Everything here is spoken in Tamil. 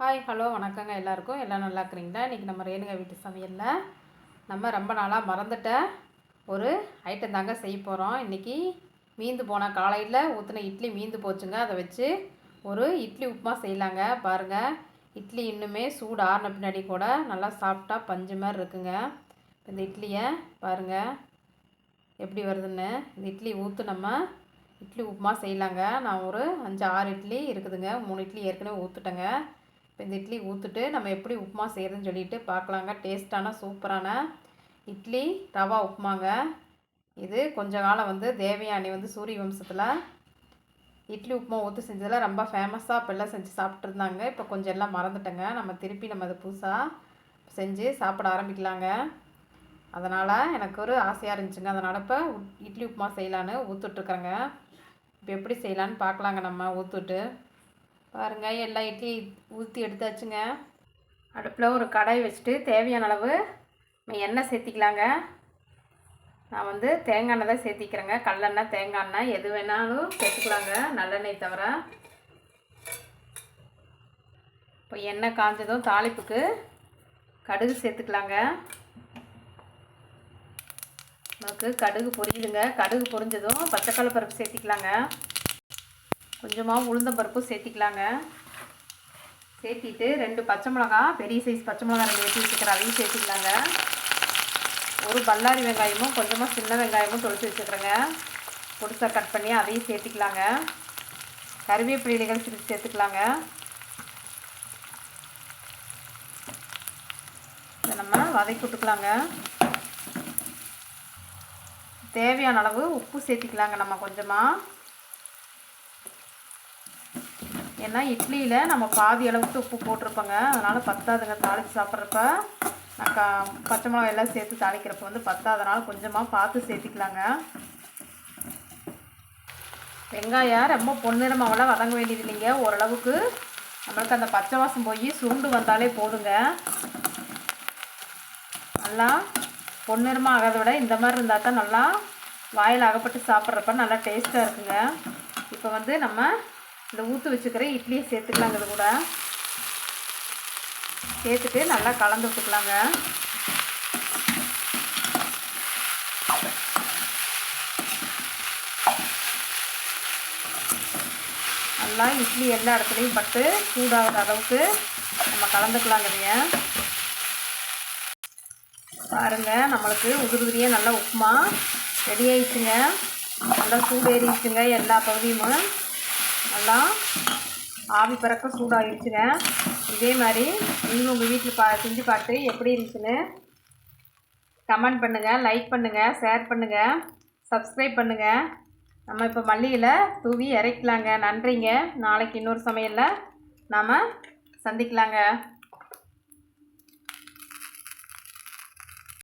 ஹாய் ஹலோ வணக்கங்க எல்லாருக்கும். எல்லாம் நல்லா இருக்கிறீங்களா? இன்றைக்கி நம்ம ரேணுகா வீட்டு சமையலில் நம்ம ரொம்ப நாளாக மறந்துட்ட ஒரு ஐட்டம் தாங்க செய்ய போகிறோம் இன்றைக்கி மீந்து போன காலையில் ஊற்றின இட்லி மீந்து போச்சுங்க. அதை வச்சு ஒரு இட்லி உப்புமா செய்யலாங்க. பாருங்கள் இட்லி இன்னுமே சூடு ஆறின பின்னாடி கூட நல்லா சாப்பிட்டா பஞ்சு மாதிரி இருக்குங்க. இந்த இட்லியை பாருங்கள் எப்படி வருதுன்னு. இந்த இட்லி ஊற்று நம்ம இட்லி உப்புமா செய்யலாங்க. நான் ஒரு அஞ்சு ஆறு இட்லி இருக்குதுங்க. மூணு இட்லி ஏற்கனவே ஊற்றுட்டேங்க இப்போ இந்த இட்லி ஊற்றுட்டு நம்ம எப்படி உப்புமா செய்கிறதுன்னு சொல்லிட்டு பார்க்கலாங்க. டேஸ்ட்டான சூப்பரான இட்லி ரவா உப்புமாங்க. இது கொஞ்ச காலம் வந்து தேவயானி வந்து சூரிய வம்சத்தில் இட்லி உப்புமா ஊற்றி செஞ்சதில் ரொம்ப ஃபேமஸாக இப்போல்லாம் செஞ்சு சாப்பிட்ருந்தாங்க இப்போ கொஞ்சம் எல்லாம் மறந்துட்டேங்க. நம்ம திருப்பி நம்ம அதை புதுசாக செஞ்சு சாப்பிட ஆரம்பிக்கலாங்க. அதனால் எனக்கு ஒரு ஆசையாக இருந்துச்சுங்க. அதனால் இப்போ இட்லி உப்புமா செய்யலான்னு ஊற்றுட்ருக்குறேங்க இப்போ எப்படி செய்யலான்னு பார்க்கலாங்க நம்ம ஊற்றுட்டு பாருங்கள் எல்லா இட்லியும் ஊற்றி எடுத்தாச்சுங்க. அடுப்பில் ஒரு கடாய் வச்சுட்டு தேவையான அளவு எண்ணெய் சேர்த்திக்கலாங்க. நான் வந்து தேங்காய் எண்ணெய் தான் சேர்த்திக்கிறேங்க. கடலெண்ணெய் தேங்காய் எண்ணெய் எது வேணாலும் சேர்த்துக்கலாங்க. நல்லெண்ணெய் தவிர. இப்போ எண்ணெய் காஞ்சதும் தாளிப்புக்கு கடுகு சேர்த்துக்கலாங்க. நமக்கு கடுகு பொரியுதுங்க. கடுகு பொரிஞ்சதும் பச்சைக்கடலை பருப்பு சேர்த்திக்கலாங்க. கொஞ்சமாக உளுந்தம்பருப்பும் சேர்த்திக்கலாங்க. சேர்த்திட்டு ரெண்டு பச்சை மிளகா பெரிய சைஸ் பச்சை மிளகா ரெண்டு ஏற்றி வச்சுக்கிறேன் அதையும் சேர்த்திக்கலாங்க. ஒரு பல்லாரி வெங்காயமும் கொஞ்சமாக சின்ன வெங்காயமும் தொளிச்சு வச்சுக்கிறேங்க பொடிசாக கட் பண்ணி அதையும் சேர்த்திக்கலாங்க. கருவேப்பிலைகள் சிரித்து சேர்த்துக்கலாங்க. இதை நம்ம வதக்கி விட்டுக்கலாங்க. தேவையான அளவு உப்பு சேர்த்திக்கலாங்க நம்ம கொஞ்சமாக ஏன்னா இட்லியில் நம்ம பாதி அளவுக்கு உப்பு போட்டிருப்போங்க. அதனால் பத்தாதுங்க தாளித்து சாப்பிட்றப்ப. நான் கா பச்சை மிளகா எல்லாம் சேர்த்து தாளிக்கிறப்ப வந்து பத்தாதனால கொஞ்சமாக பார்த்து சேர்த்திக்கலாங்க. வெங்காயம் ரொம்ப பொன்னிறமாவெல்லாம் வதங்க வேண்டியது இல்லைங்க. ஓரளவுக்கு நம்மளுக்கு அந்த பச்சை வாசம் போய் சுருண்டு வந்தாலே போதுங்க. நல்லா பொன்னிறமாக ஆகாத விட இந்த மாதிரி இருந்தால் தான் நல்லா வாயில் அகப்பட்டு சாப்பிட்றப்ப நல்லா டேஸ்ட்டாக இருக்குங்க. இப்போ வந்து நம்ம இந்த ஊற்று வச்சுக்கிறேன் இட்லியை சேர்த்துக்கலாங்க இது கூட. சேர்த்துட்டு நல்லா கலந்து விட்டுக்கலாங்க. நல்லா இட்லி எல்லா இடத்துலையும் பட்டு சூடாகிற அளவுக்கு நம்ம கலந்துக்கலாங்கிறீங்க பாருங்கள் நம்மளுக்கு உதிரி உதிரியாக நல்லா உப்புமா ரெடி ஆயிடுச்சுங்க. நல்லா சூடேறிடுச்சுங்க எல்லா பகுதியுமே நல்லா ஆவி பறக்க சூடாகிடுச்சுங்க இதே மாதிரி நீங்களும் உங்கள் வீட்டில் பா செஞ்சு பார்த்து எப்படி இருந்துச்சுன்னு கமெண்ட் பண்ணுங்கள் லைக் பண்ணுங்கள் ஷேர் பண்ணுங்கள் சப்ஸ்கிரைப் பண்ணுங்கள் நம்ம இப்போ மல்லியில் தூவி இறக்கலாங்க. நன்றிங்க. நாளைக்கு இன்னொரு சமையலில் நாம் சந்திக்கலாங்க.